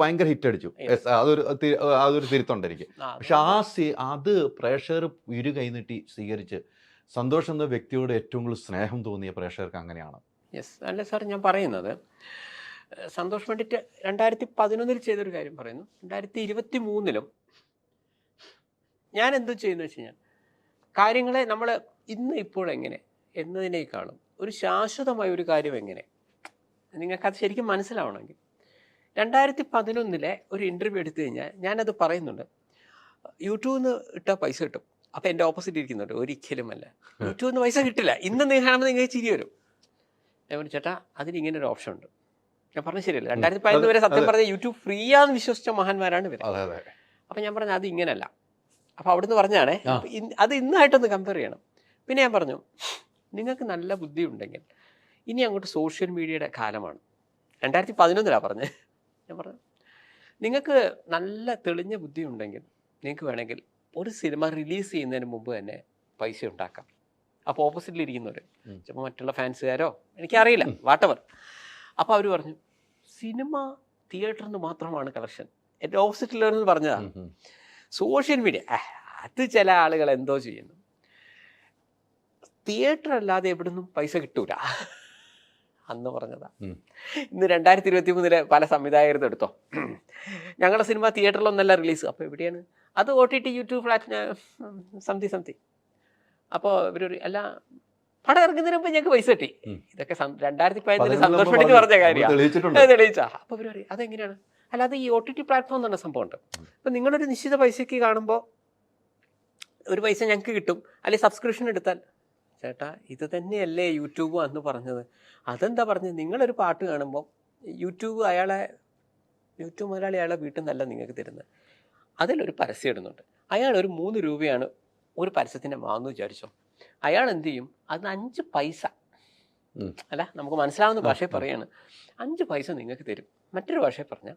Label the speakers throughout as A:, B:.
A: ഭയങ്കര ഹിറ്റ് അടിച്ചു. അതൊരു അതൊരു തിരുത്തുണ്ട് എനിക്ക് പക്ഷെ ആ സി അത് പ്രേക്ഷകർ ഇരു കൈനീട്ടി സ്വീകരിച്ച് സന്തോഷം എന്ന വ്യക്തിയോട് ഏറ്റവും കൂടുതൽ സ്നേഹം തോന്നിയ പ്രേക്ഷകർക്ക് അങ്ങനെയാണ്.
B: യെസ് അല്ല സാർ ഞാൻ പറയുന്നത് സന്തോഷ് പണ്ഡിറ്റ് രണ്ടായിരത്തി പതിനൊന്നിൽ ചെയ്തൊരു കാര്യം പറയുന്നു. രണ്ടായിരത്തി ഇരുപത്തി മൂന്നിലും ഞാൻ എന്ത് ചെയ്യുന്നു വെച്ച് കഴിഞ്ഞാൽ കാര്യങ്ങളെ നമ്മൾ ഇന്ന് ഇപ്പോഴെങ്ങനെ എന്നതിനേക്കാളും ഒരു ശാശ്വതമായ ഒരു കാര്യം എങ്ങനെ? നിങ്ങൾക്കത് ശരിക്കും മനസ്സിലാവണമെങ്കിൽ രണ്ടായിരത്തി പതിനൊന്നിലെ ഒരു ഇന്റർവ്യൂ എടുത്തു കഴിഞ്ഞാൽ ഞാനത് പറയുന്നുണ്ട്. യൂട്യൂബിൽ നിന്ന് ഇട്ടാൽ പൈസ കിട്ടും. അപ്പം എന്റെ ഓപ്പോസിറ്റ് ഇരിക്കുന്നുണ്ട്. ഒരിക്കലുമല്ല. യൂട്യൂബിൽ നിന്ന് പൈസ കിട്ടില്ല. ഇന്ന് നിങ്ങൾ കാണുമ്പോൾ നിങ്ങൾക്ക് ചിരി വരും. ഞാൻ പറഞ്ഞു ചേട്ടാ അതിന് ഇങ്ങനെ ഒരു ഓപ്ഷൻ ഉണ്ട്. ഞാൻ പറഞ്ഞ ശരിയല്ല. രണ്ടായിരത്തി പതിനൊന്ന് വരെ സത്യം
A: പറഞ്ഞാൽ
B: പറഞ്ഞ യൂട്യൂബ് ഫ്രീ ആണെന്ന് വിശ്വസിച്ച മഹാന്മാരാണ് ഇവർ
A: അതെ
B: അപ്പം ഞാൻ പറഞ്ഞു അത് ഇങ്ങനല്ല. അപ്പം അവിടുന്ന് പറഞ്ഞാണേ. അത് ഇന്നായിട്ടൊന്ന് കമ്പയർ ചെയ്യണം. പിന്നെ ഞാൻ പറഞ്ഞു നിങ്ങൾക്ക് നല്ല ബുദ്ധി ഉണ്ടെങ്കിൽ ഇനി അങ്ങോട്ട് സോഷ്യൽ മീഡിയയുടെ കാലമാണ്. രണ്ടായിരത്തി പതിനൊന്നിലാണ് പറഞ്ഞത് ഞാൻ പറഞ്ഞു നിങ്ങൾക്ക് നല്ല തെളിഞ്ഞ ബുദ്ധി ഉണ്ടെങ്കിൽ നിങ്ങൾക്ക് വേണമെങ്കിൽ ഒരു സിനിമ റിലീസ് ചെയ്യുന്നതിന് മുമ്പ് തന്നെ പൈസ ഉണ്ടാക്കാം. അപ്പോൾ ഓപ്പോസിറ്റിൽ ഇരിക്കുന്നവർ
A: ഉം.
B: ചിലപ്പോൾ മറ്റുള്ള ഫാൻസുകാരോ എനിക്കറിയില്ല വാട്ടവർ അപ്പോൾ അവർ പറഞ്ഞു സിനിമ തിയേറ്ററിൽ നിന്ന് മാത്രമാണ് കളക്ഷൻ എന്റെ ഓപ്പോസിറ്റിലുള്ളവർ പറഞ്ഞതാണ്. Social media. അത് ചില ആളുകൾ എന്തോ ചെയ്യുന്നു. തിയേറ്റർ അല്ലാതെ എവിടെ നിന്നും പൈസ കിട്ടൂല. അന്ന് പറഞ്ഞതാ. ഇന്ന് രണ്ടായിരത്തി ഇരുപത്തി മൂന്നിലെ പല സംവിധായകരും എടുത്തോ. ഞങ്ങളുടെ സിനിമ തിയേറ്ററിലൊന്നല്ല റിലീസ്. അപ്പോൾ എവിടെയാണ്? അത് O T T YouTube flat സംതി സംതി അപ്പോൾ ഇവരൊരു അല്ല പടം ഇറങ്ങുന്നതിന് മുമ്പ് ഞങ്ങൾക്ക് പൈസ കിട്ടി. ഇതൊക്കെ രണ്ടായിരത്തി പതിനഞ്ചിൽ
A: പതിനൊന്ന്
B: സന്തോഷ്
A: നമ്മൾ
B: പണ്ഡിറ്റ് പറഞ്ഞ
A: കാര്യം.
B: കാര്യമാണ് തെളിയിച്ചാ. അപ്പൊ ഇവർ പറയും അതെങ്ങനെയാണ്? അല്ലാതെ ഈ ഒ ടി ടി പ്ലാറ്റ്ഫോം എന്ന് പറഞ്ഞ സംഭവമുണ്ട്. അപ്പൊ നിങ്ങളൊരു നിശ്ചിത പൈസയ്ക്ക് കാണുമ്പോൾ ഒരു പൈസ ഞങ്ങൾക്ക് കിട്ടും. അല്ലെങ്കിൽ സബ്സ്ക്രിപ്ഷൻ എടുത്താൽ ചേട്ടാ ഇത് തന്നെയല്ലേ യൂട്യൂബ് അന്ന് പറഞ്ഞത്? അതെന്താ പറഞ്ഞത്? നിങ്ങളൊരു പാട്ട് കാണുമ്പോൾ യൂട്യൂബ് അയാളെ യൂട്യൂബ് മുതലാളി അയാളെ വീട്ടിൽ നിന്നല്ല നിങ്ങൾക്ക് തരുന്നത്. അതിലൊരു പരസ്യം ഇടുന്നുണ്ട്. അയാൾ ഒരു മൂന്ന് രൂപയാണ് ഒരു പരസ്യത്തിന്റെ വാങ്ങുന്നു വിചാരിച്ചോ? അയാൾ എന്ത് ചെയ്യും? അത് അഞ്ച് പൈസ. അല്ല നമുക്ക് മനസ്സിലാവുന്ന ഭാഷയിൽ. പറയാണ്. അഞ്ച് പൈസ നിങ്ങൾക്ക് തരും. മറ്റൊരു ഭാഷയിൽ പറഞ്ഞാൽ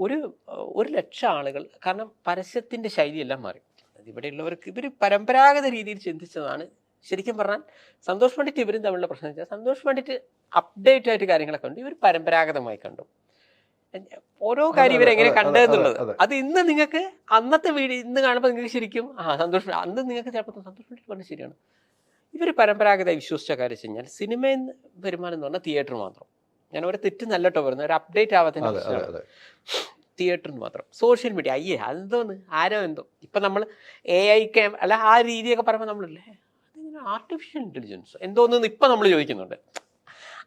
B: ഒരു ഒരു ലക്ഷം ആളുകൾ കാരണം പരസ്യത്തിന്റെ ശൈലിയെല്ലാം മാറി. ഇവിടെയുള്ളവർക്ക് ഇവർ പരമ്പരാഗത രീതിയിൽ ചിന്തിച്ചതാണ് ശരിക്കും പറഞ്ഞാൽ സന്തോഷ് പണ്ഡിറ്റ് ഇവരും തമ്മിലുള്ള പ്രശ്നം വെച്ചാൽ സന്തോഷ് പണ്ഡിറ്റ് അപ്ഡേറ്റ് ആയിട്ട് കാര്യങ്ങളൊക്കെ ഉണ്ട് ഇവർ പരമ്പരാഗതമായി കണ്ടു. ഓരോ കാര്യം
A: ഇവരെങ്ങനെ
B: കണ്ടതെന്നുള്ളത്
A: അതെ,
B: ഇന്ന് നിങ്ങൾക്ക് അന്നത്തെ വീട് ഇന്ന് കാണുമ്പോൾ നിങ്ങൾക്ക് ശരിക്കും ആ സന്തോഷം. അന്ന് നിങ്ങൾക്ക് ചിലപ്പോൾ സന്തോഷം പറഞ്ഞത് ശരിയാണ്. ഇവർ പരമ്പരാഗതമായി വിശ്വസിച്ച കാര്യം വെച്ച് കഴിഞ്ഞാൽ സിനിമയിൽ നിന്ന് വരുമാനം എന്ന് പറഞ്ഞാൽ തിയേറ്റർ മാത്രം. ഞാൻ ഒരു തെറ്റ് നല്ലട്ടോ പറയുന്നത് ഒരു അപ്ഡേറ്റ്
A: അതെ
B: പ്രശ്നമാണ്. തിയേറ്ററിന് മാത്രം. സോഷ്യൽ മീഡിയ അയ്യേ അതെന്തോന്ന്? ആരോ എന്തോ. ഇപ്പം നമ്മൾ എ ഐ ക്യാം അല്ല ആ രീതിയൊക്കെ പറയുമ്പോൾ നമ്മളല്ലേ? ആർട്ടിഫിഷ്യൽ ഇന്റലിജൻസ് എന്തോന്ന് ഇപ്പം നമ്മൾ ചോദിക്കുന്നുണ്ട്.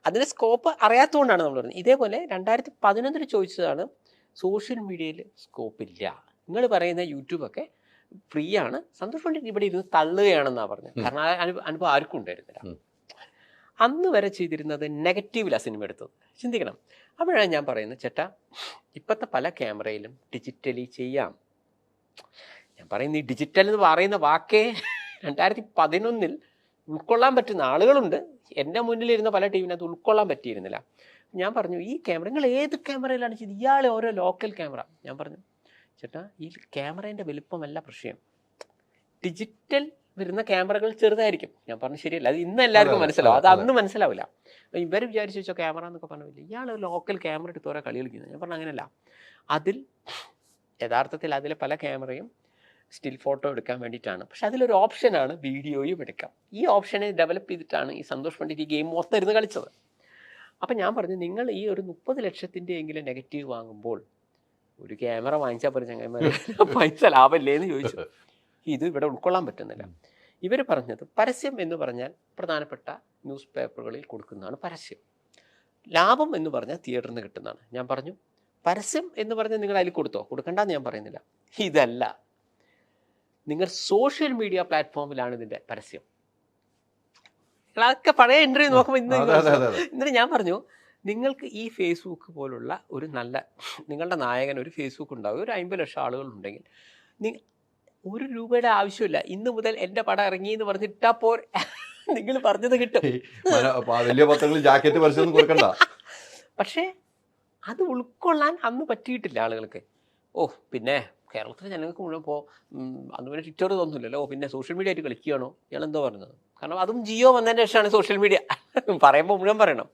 B: അതിന്റെ സ്കോപ്പ് അറിയാത്തതുകൊണ്ടാണ് നമ്മൾ പറഞ്ഞത് ഇതേപോലെ രണ്ടായിരത്തി പതിനൊന്നിൽ ചോദിച്ചതാണ് സോഷ്യൽ മീഡിയയിൽ സ്കോപ്പ് ഇല്ല. നിങ്ങൾ പറയുന്ന യൂട്യൂബൊക്കെ ഫ്രീ ആണ്. സന്തോഷ് പണ്ഡിറ്റ് ഇവിടെ ഇരുന്ന് തള്ളുകയാണെന്നാണ് പറഞ്ഞത്. കാരണം ആ അനുഭവം അനുഭവം ആർക്കും ഉണ്ടായിരുന്നില്ല. അന്ന് വരെ ചെയ്തിരുന്നത് നെഗറ്റീവിലാണ് സിനിമ എടുത്തത്. ചിന്തിക്കണം. അപ്പോഴാണ് ഞാൻ പറയുന്നത് ചേട്ടാ ഇപ്പോഴത്തെ പല ക്യാമറയിലും ഡിജിറ്റലി ചെയ്യാം. ഞാൻ പറയുന്നത് ഈ ഡിജിറ്റൽ എന്ന് പറയുന്ന വാക്കേ രണ്ടായിരത്തി പതിനൊന്നിൽ ഉൾക്കൊള്ളാൻ പറ്റുന്ന ആളുകളുണ്ട്. എന്റെ മുന്നിലിരുന്ന പല ടീമിനകത്ത് ഉൾക്കൊള്ളാൻ പറ്റിയിരുന്നില്ല. ഞാൻ പറഞ്ഞു ഈ ക്യാമറ നിങ്ങൾ ഏത് ക്യാമറയിലാണ് ചെയ്ത് ഇയാളെ ഓരോ ലോക്കൽ ക്യാമറ ഞാൻ പറഞ്ഞു ചേട്ടാ ഈ ക്യാമറേന്റെ വലുപ്പമല്ല പ്രശ്നം. ഡിജിറ്റൽ വരുന്ന ക്യാമറകൾ ചെറുതായിരിക്കും. ഞാൻ പറഞ്ഞു ശരിയല്ല അത് ഇന്ന് എല്ലാവർക്കും
A: അതെ,
B: മനസ്സിലാവും. അത്
A: അതെ,
B: അന്ന് മനസ്സിലാവില്ല. ഇവർ വിചാരിച്ചു വെച്ചോ ക്യാമറ എന്നൊക്കെ പറഞ്ഞില്ല ഇയാൾ ലോക്കൽ ക്യാമറ എടുത്ത് ഓരോ കളി കളിക്കുന്നത് ഞാൻ പറഞ്ഞു അങ്ങനെയല്ല. അതിൽ യഥാർത്ഥത്തിൽ അതിലെ പല ക്യാമറയും സ്റ്റിൽ ഫോട്ടോ എടുക്കാൻ വേണ്ടിയിട്ടാണ്. പക്ഷെ അതിലൊരു ഓപ്ഷനാണ് വീഡിയോയും എടുക്കാം. ഈ ഓപ്ഷനെ ഡെവലപ്പ് ചെയ്തിട്ടാണ് ഈ സന്തോഷ് പണ്ഡിറ്റ് ഈ ഗെയിം മൊത്തം ഇരുന്ന് കളിച്ചത്. അപ്പം ഞാൻ പറഞ്ഞു നിങ്ങൾ ഈ ഒരു മുപ്പത് ലക്ഷത്തിന്റെ എങ്കിലും നെഗറ്റീവ് വാങ്ങുമ്പോൾ ഒരു ക്യാമറ വാങ്ങിച്ചാൽ പോലും ചങ്ങന്മാർ പൈസ ലാഭമല്ലേ എന്ന് ചോദിച്ചു. ഇത് ഇവിടെ ഉൾക്കൊള്ളാൻ പറ്റുന്നില്ല. ഇവർ പറഞ്ഞത് പരസ്യം എന്ന് പറഞ്ഞാൽ പ്രധാനപ്പെട്ട ന്യൂസ് പേപ്പറുകളിൽ കൊടുക്കുന്നതാണ് പരസ്യം. ലാഭം എന്ന് പറഞ്ഞാൽ തിയേറ്ററിൽ നിന്ന് കിട്ടുന്നതാണ്. ഞാൻ പറഞ്ഞു പരസ്യം എന്ന് പറഞ്ഞാൽ നിങ്ങൾ അതിൽ കൊടുത്തോ? കൊടുക്കണ്ടെന്ന് ഞാൻ പറയുന്നില്ല. ഇതല്ല. നിങ്ങൾ സോഷ്യൽ മീഡിയ പ്ലാറ്റ്ഫോമിലാണ് ഇതിന്റെ പരസ്യം. അതൊക്കെ പഴയ ഇന്റർവ്യൂ നോക്കുമ്പോൾ ഇന്ന് എന്നിട്ട് ഞാൻ പറഞ്ഞു നിങ്ങൾക്ക് ഈ ഫേസ്ബുക്ക് പോലുള്ള ഒരു നല്ല നിങ്ങളുടെ നായകൻ ഒരു ഫേസ്ബുക്ക് ഉണ്ടാവും ഒരു അമ്പത് ലക്ഷം ആളുകൾ ഉണ്ടെങ്കിൽ നി ഒരു രൂപയുടെ ആവശ്യമില്ല. ഇന്ന് മുതൽ എന്റെ പടം ഇറങ്ങി എന്ന് പറഞ്ഞിട്ടാ പോർ നിങ്ങൾ പറഞ്ഞത് കിട്ടും.
A: വലിയ പത്രങ്ങളിൽ ജാക്കറ്റ് പരസ്യമൊന്നും കൊടുക്കണ്ട.
B: പക്ഷേ അത് ഉൾക്കൊള്ളാൻ അന്ന് പറ്റിയിട്ടില്ല ആളുകൾക്ക്. ഓ പിന്നെ കേരളത്തിലെ ജനങ്ങൾക്ക് മുഴുവൻ ഇപ്പോൾ അതുപോലെ ട്വിറ്റർ തോന്നുന്നില്ലല്ലോ പിന്നെ സോഷ്യൽ മീഡിയ ആയിട്ട് കളിക്കുകയാണോ? ഇയാൾ എന്തോ പറഞ്ഞത് കാരണം അതും ജിയോ വന്നതിന് ശേഷമാണ് സോഷ്യൽ മീഡിയ പറയുമ്പോൾ മുഴുവൻ പറയണം.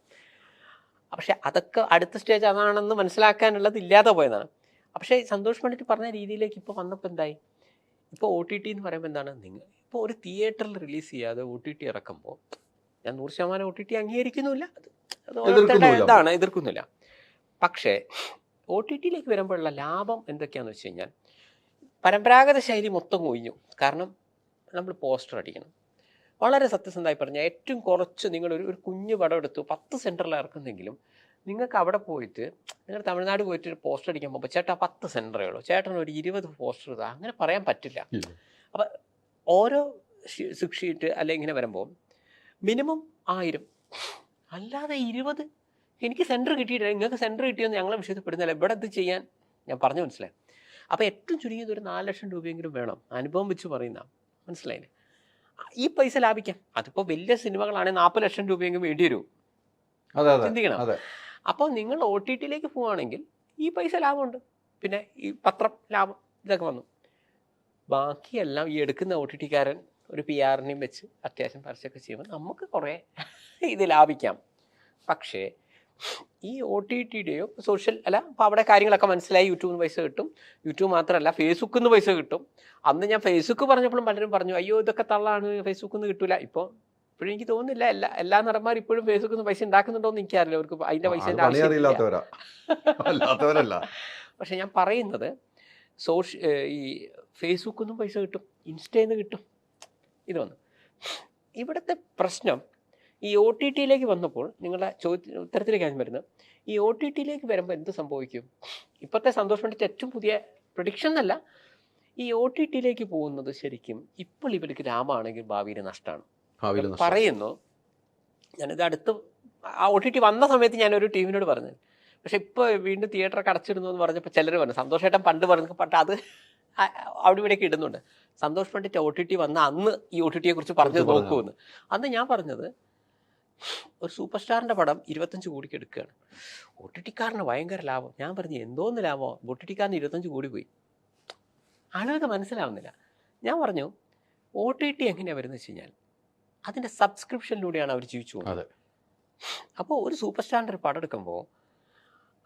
B: പക്ഷെ അതൊക്കെ അടുത്ത സ്റ്റേജ് അതാണെന്ന് മനസ്സിലാക്കാനുള്ളത് ഇല്ലാതെ പോയതാണ്. പക്ഷേ സന്തോഷ് പണ്ഡിറ്റ് പറഞ്ഞ രീതിയിലേക്ക് ഇപ്പോൾ വന്നപ്പോൾ എന്തായി? ഇപ്പോൾ ഒ ടി ടി എന്ന് പറയുമ്പോൾ എന്താണ്? നിങ്ങൾ ഇപ്പോൾ ഒരു തിയേറ്ററിൽ റിലീസ് ചെയ്യാതെ ഒ ടി ടി ഇറക്കുമ്പോൾ ഞാൻ നൂറ് ശതമാനം ഒ ടി ടി അംഗീകരിക്കുന്നുമില്ല. അത് ഇതാണ്. എതിർക്കുന്നില്ല. പക്ഷേ ഒ ടി ടിയിലേക്ക് വരുമ്പോഴുള്ള ലാഭം എന്തൊക്കെയാണെന്ന് വെച്ച് കഴിഞ്ഞാൽ പരമ്പരാഗത ശൈലി മൊത്തം കൊഴിഞ്ഞു. കാരണം നമ്മൾ പോസ്റ്റർ അടിക്കണം. വളരെ സത്യസന്ധമായി പറഞ്ഞാൽ ഏറ്റവും കുറച്ച് നിങ്ങൾ ഒരു കുഞ്ഞു പടം എടുത്തു പത്ത് സെന്ററിൽ ഇറക്കുന്നെങ്കിലും നിങ്ങൾക്ക് അവിടെ പോയിട്ട് നിങ്ങൾ തമിഴ്നാട് പോയിട്ട് ഒരു പോസ്റ്റർ അടിക്കാൻ പോകുമ്പോൾ ചേട്ടാ പത്ത് സെന്ററേ ഉള്ളൂ. ചേട്ടൻ ഒരു ഇരുപത് പോസ്റ്റർ ഇതാ. അങ്ങനെ പറയാൻ പറ്റില്ല. അപ്പം ഓരോ സിക്സ് ഷീറ്റ് അല്ലെ ഇങ്ങനെ വരുമ്പോൾ മിനിമം ആയിരം. അല്ലാതെ ഇരുപത്. എനിക്ക് സെന്റർ കിട്ടിയിട്ടില്ല. നിങ്ങൾക്ക് സെന്റർ കിട്ടിയെന്ന് ഞങ്ങളെ വിഷയത്തിൽപ്പെടുന്നില്ല ഇവിടെ ഇത് ചെയ്യാൻ? ഞാൻ പറഞ്ഞു മനസ്സിലായി. അപ്പോൾ ഏറ്റവും ചുരുങ്ങിയത് ഒരു നാല് ലക്ഷം രൂപയെങ്കിലും വേണം. അനുഭവം വെച്ച് പറയുന്ന മനസ്സിലായില്ലേ? ഈ പൈസ ലാഭിക്കാം. അതിപ്പോൾ വലിയ സിനിമകളാണെങ്കിൽ നാൽപ്പത് ലക്ഷം രൂപയെങ്കിലും വേണ്ടി വരും. ചിന്തിക്കണം.
A: അതെ.
B: അപ്പോൾ നിങ്ങൾ ഒ ടി ടിയിലേക്ക് പോവുകയാണെങ്കിൽ ഈ പൈസ ലാഭമുണ്ട്. പിന്നെ ഈ പത്രം ലാഭം ഇതൊക്കെ വന്നു. ബാക്കിയെല്ലാം ഈ എടുക്കുന്ന ഒ ടി ടിക്കാരൻ ഒരു പി ആറിനെയും വെച്ച് അത്യാവശ്യം പരസ്യമൊക്കെ ചെയ്യുമ്പോൾ നമുക്ക് കുറേ ഇത് ലാഭിക്കാം. പക്ഷേ ഈ ഒ ടി ടിയുടെയോ സോഷ്യൽ അല്ല അപ്പോൾ അവിടെ കാര്യങ്ങളൊക്കെ മനസ്സിലായി. യൂട്യൂബിൽ നിന്ന് പൈസ കിട്ടും. യൂട്യൂബ് മാത്രമല്ല ഫേസ്ബുക്കിൽ നിന്ന് പൈസ കിട്ടും. അന്ന് ഞാൻ ഫേസ്ബുക്ക് പറഞ്ഞപ്പോഴും പലരും പറഞ്ഞു അയ്യോ ഇതൊക്കെ തള്ളാണ്. ഫേസ്ബുക്കിൽ നിന്ന് കിട്ടൂല. ഇപ്പോൾ ഇപ്പോഴും എനിക്ക് തോന്നുന്നില്ല. എല്ലാ എല്ലാ നടന്മാർ ഇപ്പോഴും ഫേസ്ബുക്കിൽ നിന്ന് പൈസ ഉണ്ടാക്കുന്നുണ്ടോ എന്ന് എനിക്കറിയില്ല. അവർക്ക് അതിന്റെ പൈസ പക്ഷെ ഞാൻ പറയുന്നത് സോഷ്യ ഈ ഫേസ്ബുക്കിൽ നിന്നും പൈസ കിട്ടും. ഇൻസ്റ്റയിൽ നിന്ന് കിട്ടും. ഇതൊന്ന് ഇവിടുത്തെ പ്രശ്നം ഈ ഒ ടി ടിയിലേക്ക് വന്നപ്പോൾ നിങ്ങളുടെ ചോദ്യ ഉത്തരത്തിലേക്ക് ഞാൻ വരുന്നത്. ഈ ഒ ടി ടിയിലേക്ക് വരുമ്പോൾ എന്ത് സംഭവിക്കും? ഇപ്പോഴത്തെ സന്തോഷം പണ്ഡിറ്റ് ഏറ്റവും പുതിയ പ്രഡിക്ഷൻ എന്നല്ല. ഈ ഒ ടി ടിയിലേക്ക് പോകുന്നത് ശരിക്കും ഇപ്പോൾ ഇവർക്ക് ലാഭമാണെങ്കിൽ ഭാവിയിൽ നഷ്ടമാണ്. പറയുന്നു ഞാനിത് അടുത്ത് ആ ഒ ടി ടി വന്ന സമയത്ത് ഞാനൊരു ടീമിനോട് പറഞ്ഞു പക്ഷെ ഇപ്പോൾ വീണ്ടും തിയേറ്ററൊക്കെ അടച്ചിടുന്നു എന്ന് പറഞ്ഞപ്പോൾ ചിലർ പറഞ്ഞു സന്തോഷേട്ടൻ പണ്ട് പറഞ്ഞു പക്ഷെ അത് അവിടെ ഇവിടെയൊക്കെ ഇടുന്നുണ്ട്. Santhosh Pandit O T T വന്ന അന്ന് ഈ ഒ ടി ടിയെ കുറിച്ച് പറഞ്ഞത്. നോക്കുമെന്ന് അന്ന് ഞാൻ പറഞ്ഞത് ഒരു സൂപ്പർ സ്റ്റാറിന്റെ പടം ഇരുപത്തഞ്ച് കോടിക്ക് എടുക്കുകയാണ്. ഒ ടി ടിക്കാരന് ഭയങ്കര ലാഭം. ഞാൻ പറഞ്ഞു എന്തോന്ന് ലാഭം? ഒ ടി ടിക്കാരന് ഇരുപത്തഞ്ച് കോടി പോയി. ആളുകൾക്ക് മനസ്സിലാവുന്നില്ല. ഞാൻ പറഞ്ഞു ഒ ടി ടി എങ്ങനെയാണ് വരുന്നത് വെച്ച് കഴിഞ്ഞാൽ അതിന്റെ സബ്സ്ക്രിപ്ഷനിലൂടെയാണ് അവർ ജീവിച്ചു പോകുന്നത്. അപ്പോൾ ഒരു സൂപ്പർ സ്റ്റാറിന്റെ ഒരു പടം എടുക്കുമ്പോൾ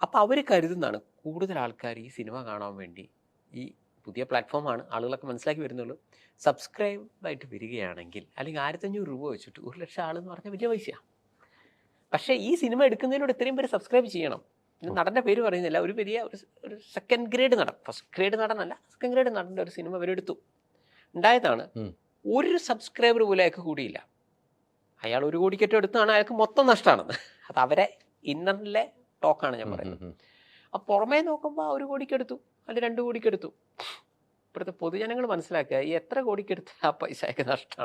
B: അപ്പോൾ അവർ കരുതുന്നതാണ് കൂടുതൽ ആൾക്കാർ ഈ സിനിമ കാണാൻ വേണ്ടി ഈ പുതിയ പ്ലാറ്റ്ഫോമാണ് ആളുകളൊക്കെ മനസ്സിലാക്കി വരുന്നുള്ളൂ. സബ്സ്ക്രൈബായിട്ട് വരികയാണെങ്കിൽ അല്ലെങ്കിൽ ആയിരത്തഞ്ഞൂറ് രൂപ വെച്ചിട്ട് ഒരു ലക്ഷം ആളെന്ന് പറഞ്ഞാൽ വലിയ പൈസയാണ് പക്ഷേ ഈ സിനിമ എടുക്കുന്നതിനോട് ഇത്രയും പേര് സബ്സ്ക്രൈബ് ചെയ്യണം. നടന്റെ പേര് പറയുന്നില്ല. ഒരു വലിയ ഒരു സെക്കൻഡ് ഗ്രേഡ് നടൻ. ഫസ്റ്റ് ഗ്രേഡ് നടനല്ല സെക്കൻഡ് ഗ്രേഡ് നടന്റെ ഒരു സിനിമ ഇവരെടുത്തു ഉണ്ടായതാണ്. ഒരു സബ്സ്ക്രൈബർ പോലും അയാൾക്ക് കൂടിയില്ല. അയാൾ ഒരു കോടിക്കറ്റം എടുത്താണ് അയാൾക്ക് മൊത്തം നഷ്ടമാണ് അത് അവരെ ഇന്നറിലെ ടോക്കാണ് ഞാൻ പറയുന്നത്. അപ്പോൾ പുറമേ നോക്കുമ്പോൾ ഒരു കോടിക്കെടുത്തു അല്ലെങ്കിൽ രണ്ട് കോടിക്കെടുത്തു ഇപ്പോഴത്തെ പൊതുജനങ്ങൾ മനസ്സിലാക്കുക ഈ എത്ര കോടിക്കെടുത്ത ആ പൈസയൊക്കെ നഷ്ടമാണ്.